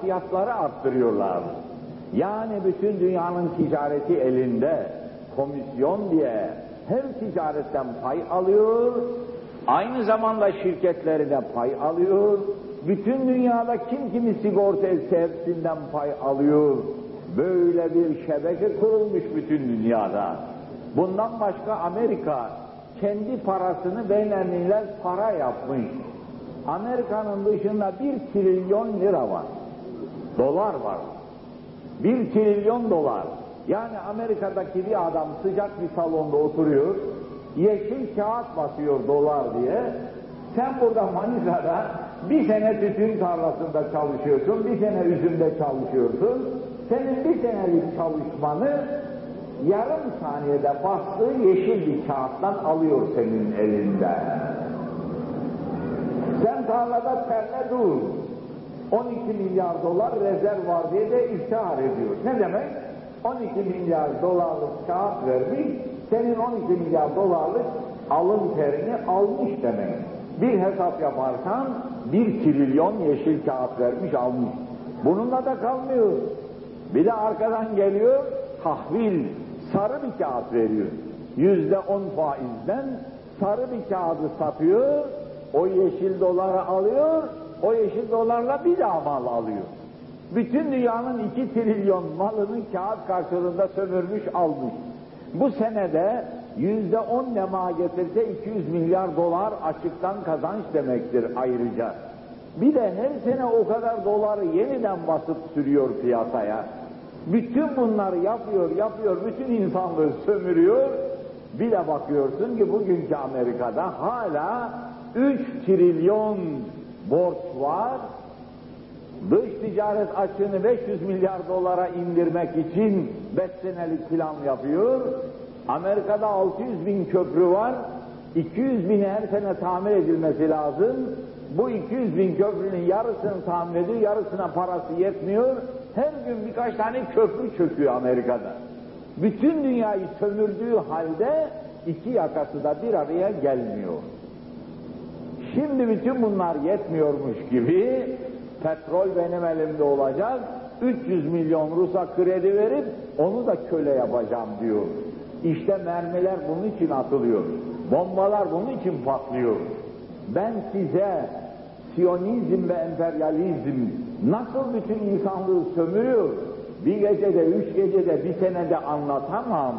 fiyatları arttırıyorlar. Yani bütün dünyanın ticareti elinde. Komisyon diye her ticaretten pay alıyor. Aynı zamanda şirketleri de pay alıyor. Bütün dünyada kim kimi sigorta etse hepsinden pay alıyor. Böyle bir şebeke kurulmuş bütün dünyada. Bundan başka Amerika kendi parasını beynelmiler para yapmış. Amerika'nın dışında bir trilyon lira var. Dolar var. Bir trilyon dolar. Yani Amerika'daki bir adam sıcak bir salonda oturuyor, yeşil kağıt basıyor dolar diye. Sen burada Manisa'da bir sene tütün tarlasında çalışıyorsun, bir sene üzümde çalışıyorsun. Senin bir senelik çalışmanı yarım saniyede bastığı yeşil bir kağıttan alıyor senin elinden. Sen tarlada terle dur. 12 milyar dolar rezerv var diye de iftihar ediyor. Ne demek? 12 milyar dolarlık kağıt vermiş, senin 12 milyar dolarlık alın terini almış demek. Bir hesap yaparsan bir trilyon yeşil kağıt vermiş almış. Bununla da kalmıyor. Bir de arkadan geliyor tahvil, sarı bir kağıt veriyor. Yüzde on faizden sarı bir kağıdı satıyor, o yeşil doları alıyor, o yeşil dolarla bir daha mal alıyor. Bütün dünyanın iki trilyon malını kağıt karşılığında sömürmüş almış. Bu senede yüzde on nema getirse 200 milyar dolar açıktan kazanç demektir ayrıca. Bir de her sene o kadar doları yeniden basıp sürüyor piyasaya. Bütün bunları yapıyor, yapıyor, bütün insanlığı sömürüyor. Bir de bakıyorsun ki bugünkü Amerika'da hala 3 trilyon borç var. Dış ticaret açığını 500 milyar dolara indirmek için 5 senelik plan yapıyor. Amerika'da 600 bin köprü var. 200 bin her sene tamir edilmesi lazım. Bu 200 bin köprünün yarısını tamir ediyor, yarısına parası yetmiyor. Her gün birkaç tane köprü çöküyor Amerika'da. Bütün dünyayı sömürdüğü halde iki yakası da bir araya gelmiyor. Şimdi bütün bunlar yetmiyormuş gibi petrol benim elimde olacak, 300 milyon Rus'a kredi verip onu da köle yapacağım diyor. İşte mermiler bunun için atılıyor. Bombalar bunun için patlıyor. Ben size Siyonizm ve emperyalizm nasıl bütün insanlığı sömürüyor, bir gecede, üç gecede, bir senede anlatamam.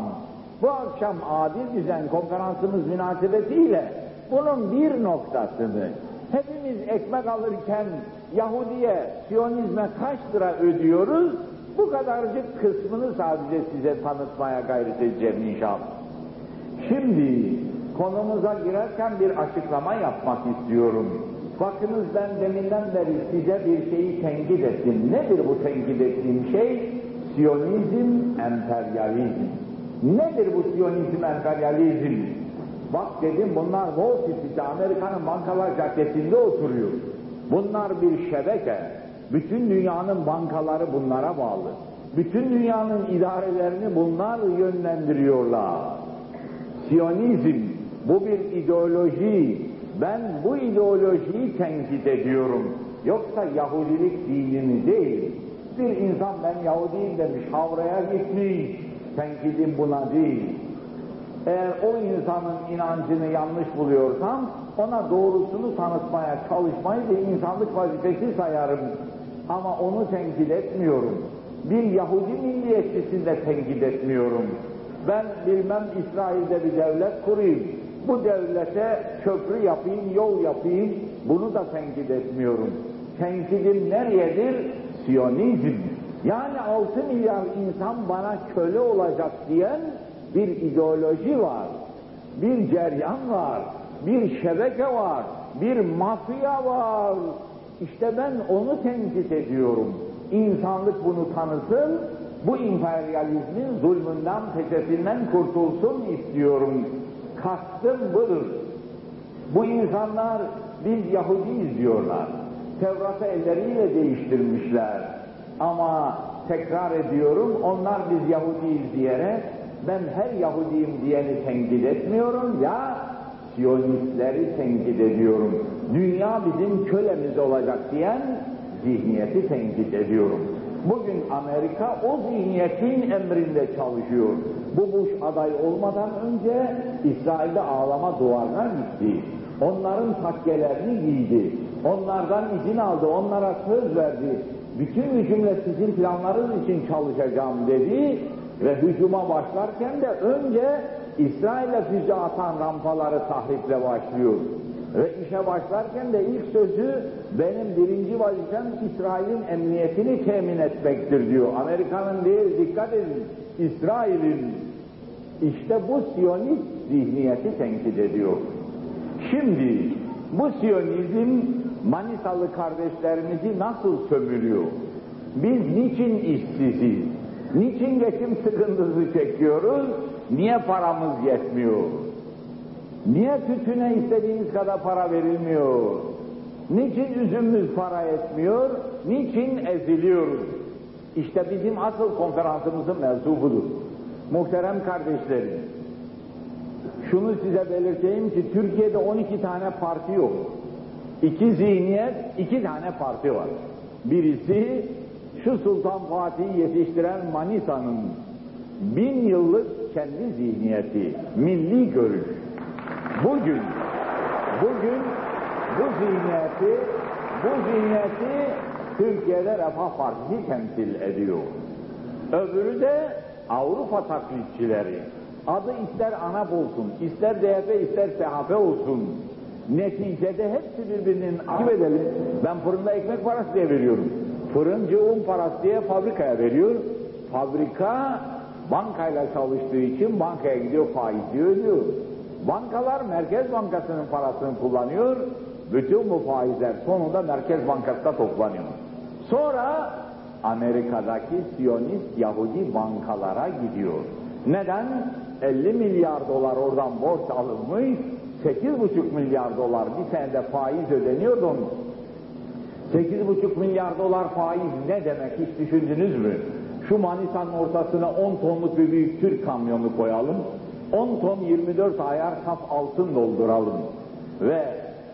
Bu akşam adil düzen konferansımız münasebetiyle bunun bir noktasını hepimiz ekmek alırken Yahudiye, Siyonizme kaç lira ödüyoruz? Bu kadarcık kısmını sadece size tanıtmaya gayret edeceğim inşallah. Şimdi konumuza girerken bir açıklama yapmak istiyorum. Bakınız ben deminden beri size bir şeyi tenkit ettim. Nedir bu tenkit ettiğim şey? Siyonizm, emperyalizm. Nedir bu Siyonizm, emperyalizm? Bak dedim bunlar Wall Street'te Amerika'nın bankalar caddesinde oturuyor. Bunlar bir şebeke. Bütün dünyanın bankaları bunlara bağlı. Bütün dünyanın idarelerini bunlar yönlendiriyorlar. Siyonizm bu bir ideoloji. Ben bu ideolojiyi tenkit ediyorum. Yoksa Yahudilik dinini değil. Bir insan ben Yahudiyim demiş, havraya gitmiş. Tenkidim buna değil. Eğer o insanın inancını yanlış buluyorsam ona doğrusunu tanıtmaya çalışmayı da insanlık vazifesi sayarım. Ama onu tenkit etmiyorum. Bir Yahudi milliyetçisini de tenkit etmiyorum. Ben bilmem İsrail'de bir devlet kurayım. Bu devlete köprü yapayım, yol yapayım. Bunu da tenkit etmiyorum. Tenkidim nereyedir? Siyonizm. Yani 6 milyar insan bana köle olacak diyen bir ideoloji var, bir ceryan var, bir şebeke var, bir mafya var. İşte ben onu tenkit ediyorum. İnsanlık bunu tanısın, bu emperyalizmin zulmünden, peçesinden kurtulsun istiyorum. Kastım budur. Bu insanlar biz Yahudiyiz diyorlar. Tevrat'ı elleriyle değiştirmişler. Ama tekrar ediyorum onlar biz Yahudiyiz diyerek ben her Yahudiyim diyeni tenkit etmiyorum ya Siyonistleri tenkit ediyorum. Dünya bizim kölemiz olacak diyen zihniyeti tenkit ediyorum. Bugün Amerika o zihniyetin emrinde çalışıyor. Bu Bush aday olmadan önce İsrail'de ağlama duvarına gitti. Onların takkelerini giydi. Onlardan izin aldı, onlara söz verdi. Bütün hücumla sizin planlarınız için çalışacağım dedi ve hücuma başlarken de önce İsrail'e füze atan rampaları tahriple başlıyor. Ve işe başlarken de ilk sözü benim birinci vazifem İsrail'in emniyetini temin etmektir diyor. Amerika'nın değil dikkat edin İsrail'in işte bu Siyonist zihniyeti tenkit ediyor. Şimdi bu Siyonizm Manisalı kardeşlerimizi nasıl sömürüyor? Biz niçin işsiziz? Niçin geçim sıkıntısı çekiyoruz? Niye paramız yetmiyor? Niye tütüne istediğimiz kadar para verilmiyor? Niçin üzümümüz para etmiyor? Niçin eziliyoruz? İşte bizim asıl konferansımızın mevzu budur. Muhterem kardeşlerim, şunu size belirteyim ki Türkiye'de 12 tane parti yok. İki zihniyet, iki tane parti var. Birisi şu Sultan Fatih'i yetiştiren Manisa'nın bin yıllık kendi zihniyeti, milli görüş. Bugün, bugün bu zihniyeti, bu zihniyeti Türkiye'de Refah Partisi temsil ediyor. Öbürü de Avrupa taklitçileri. Adı ister ANAP olsun, ister DYP, ister SHP olsun. Neticede hepsi birbirinin akip edelim. Ben fırında ekmek parası diye veriyorum. Fırıncı un parası diye fabrikaya veriyor. Fabrika bankayla çalıştığı için bankaya gidiyor faiz ödüyor. Bankalar Merkez Bankası'nın parasını kullanıyor. Bütün bu faizler sonunda Merkez Bankası'da toplanıyor. Sonra Amerika'daki Siyonist Yahudi bankalara gidiyor. Neden? 50 milyar dolar oradan borç alınmış, 8,5 milyar dolar bir senede faiz ödeniyordu. 8,5 milyar dolar faiz ne demek hiç düşündünüz mü? Şu Manisa'nın ortasına 10 tonluk bir büyük Türk kamyonu koyalım. 10 ton 24 ayar saf altın dolduralım. Ve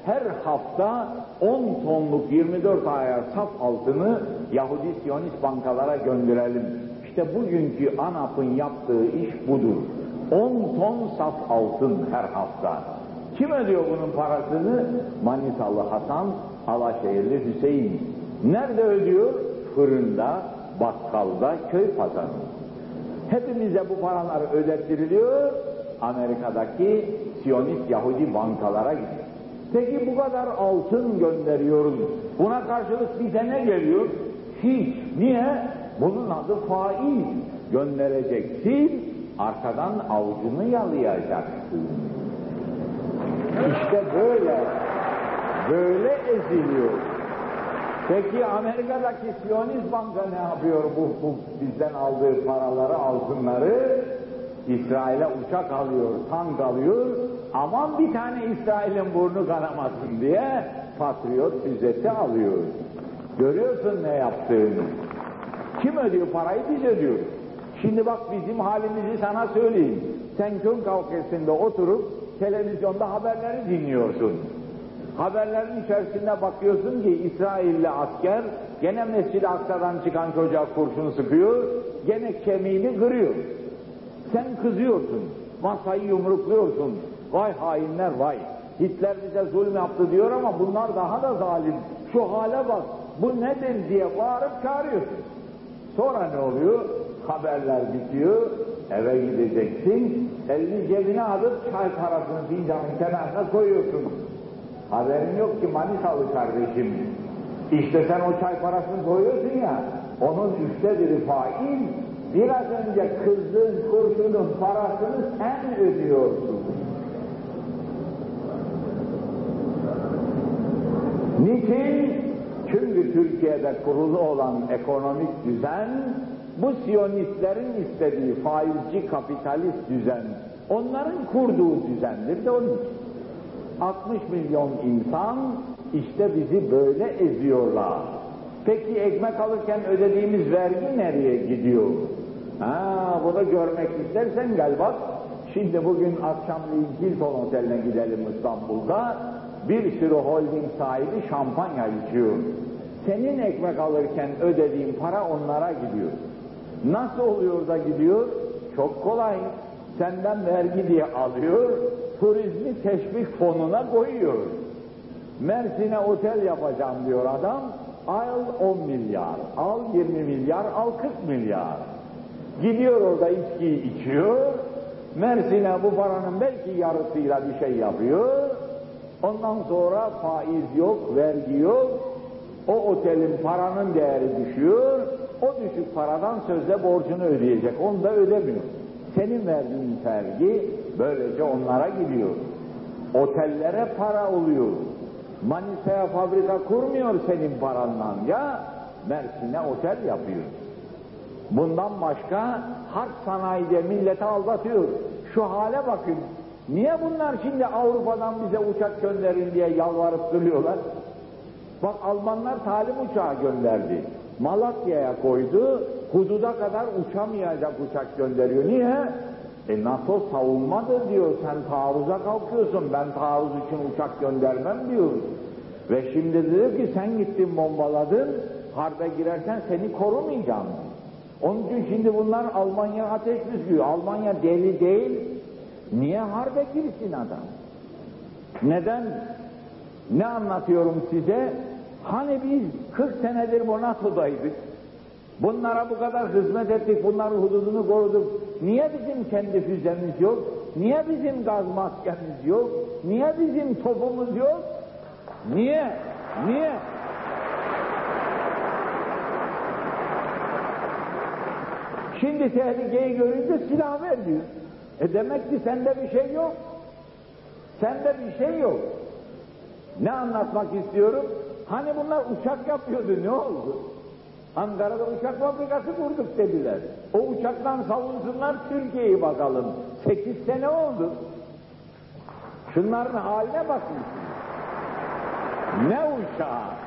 her hafta 10 tonluk 24 ayar saf altını Yahudi Siyonist bankalara gönderelim. İşte bugünkü ANAP'ın yaptığı iş budur. 10 ton saf altın her hafta. Kim ödüyor bunun parasını? Manisalı Hasan, Alaşehirli Hüseyin. Nerede ödüyor? Fırında, bakkalda, köy pazarı. Hepimize bu paralar ödettiriliyor, Amerika'daki Siyonist Yahudi bankalara gidiyor. Peki bu kadar altın gönderiyoruz. Buna karşılık bize ne geliyor? Hiç. Niye? Bunun adı faiz. Göndereceksin, arkadan avucunu yalayacaksın. İşte böyle, böyle eziliyor. Peki Amerika'daki Siyonist Banka ne yapıyor bu, bu bizden aldığı paraları, altınları? İsrail'e uçak alıyor, tank alıyor. Aman bir tane İsrail'in burnu kanamasın diye patriot füzesi alıyor. Görüyorsun ne yaptığını. Kim ödüyor parayı? Biz ödüyoruz. Şimdi bak bizim halimizi sana söyleyeyim. Sen Kön Kavkesi'nde oturup televizyonda haberleri dinliyorsun. Haberlerin içerisinde bakıyorsun ki İsrailli asker gene Mescid-i Aksa'dan çıkan çocuğa kurşun sıkıyor, gene kemiğini kırıyor. Sen kızıyorsun, masayı yumrukluyorsun. Vay hainler vay. Hitler bize zulüm yaptı diyor ama bunlar daha da zalim. Şu hale bak, bu nedir diye bağırıp çağırıyorsun. Sonra ne oluyor? Haberler bitiyor, eve gideceksin, elini cebine alıp çay parasını fincanın kenarına koyuyorsun. Haberin yok ki Manisalı kardeşim. İşte sen o çay parasını koyuyorsun ya, onun üçte biri faiz, biraz önce kızdığın kurşunun parasını sen ödüyorsun. Niçin? Çünkü Türkiye'de kurulu olan ekonomik düzen, bu Siyonistlerin istediği faizci kapitalist düzen, onların kurduğu düzendir de onun için. 60 milyon insan işte bizi böyle eziyorlar. Peki ekmek alırken ödediğimiz vergi nereye gidiyor? Ha, bunu görmek istersen gel bak. Şimdi bugün akşamleyin Hilton Oteli'ne gidelim İstanbul'da. Bir sürü holding sahibi şampanya içiyor. Senin ekmek alırken ödediğin para onlara gidiyor. Nasıl oluyor da gidiyor? Çok kolay. Senden vergi diye alıyor, turizmi teşvik fonuna koyuyor. Mersin'e otel yapacağım diyor adam, al 10 milyar, al 20 milyar, al 40 milyar. Gidiyor orada içkiyi içiyor, Mersin'e bu paranın belki yarısıyla bir şey yapıyor, ondan sonra faiz yok, vergi yok, o otelin paranın değeri düşüyor, o düşük paradan sözde borcunu ödeyecek, onu da ödemiyor. Senin verdiğin vergi böylece onlara gidiyor. Otellere para oluyor. Manisa'ya fabrika kurmuyor senin paranla ya, Mersin'e otel yapıyor. Bundan başka harp sanayide milleti aldatıyor. Şu hale bakın. Niye bunlar şimdi Avrupa'dan bize uçak gönderin diye yalvarıp duruyorlar? Bak Almanlar talim uçağı gönderdi. Malatya'ya koydu, hududa kadar uçamayacak uçak gönderiyor. Niye? E NATO savunmadır diyor, sen taarruza kalkıyorsun, ben taarruz için uçak göndermem diyor. Ve şimdi diyor ki sen gittin bombaladın, harbe girerken seni korumayacağım. Onun için şimdi bunlar Almanya ateş püskürüyor. Almanya deli değil, niye harbe girsin adam? Neden? Ne anlatıyorum size? Hani biz 40 senedir bu NATO'daydık. Bunlara bu kadar hizmet ettik, bunların hududunu koruduk. Niye bizim kendi füzemiz yok? Niye bizim gaz maskemiz yok? Niye bizim topumuz yok? Niye? Niye? Şimdi tehlikeyi görünce silah ver diyor. E demek ki sende bir şey yok. Sende bir şey yok. Ne anlatmak istiyorum? Hani bunlar uçak yapıyordu ne oldu? Ankara'da uçak fabrikası kurduk dediler. O uçaktan savunsunlar Türkiye'yi bakalım. Sekiz sene oldu. Şunların haline bakın. Ne uçağı?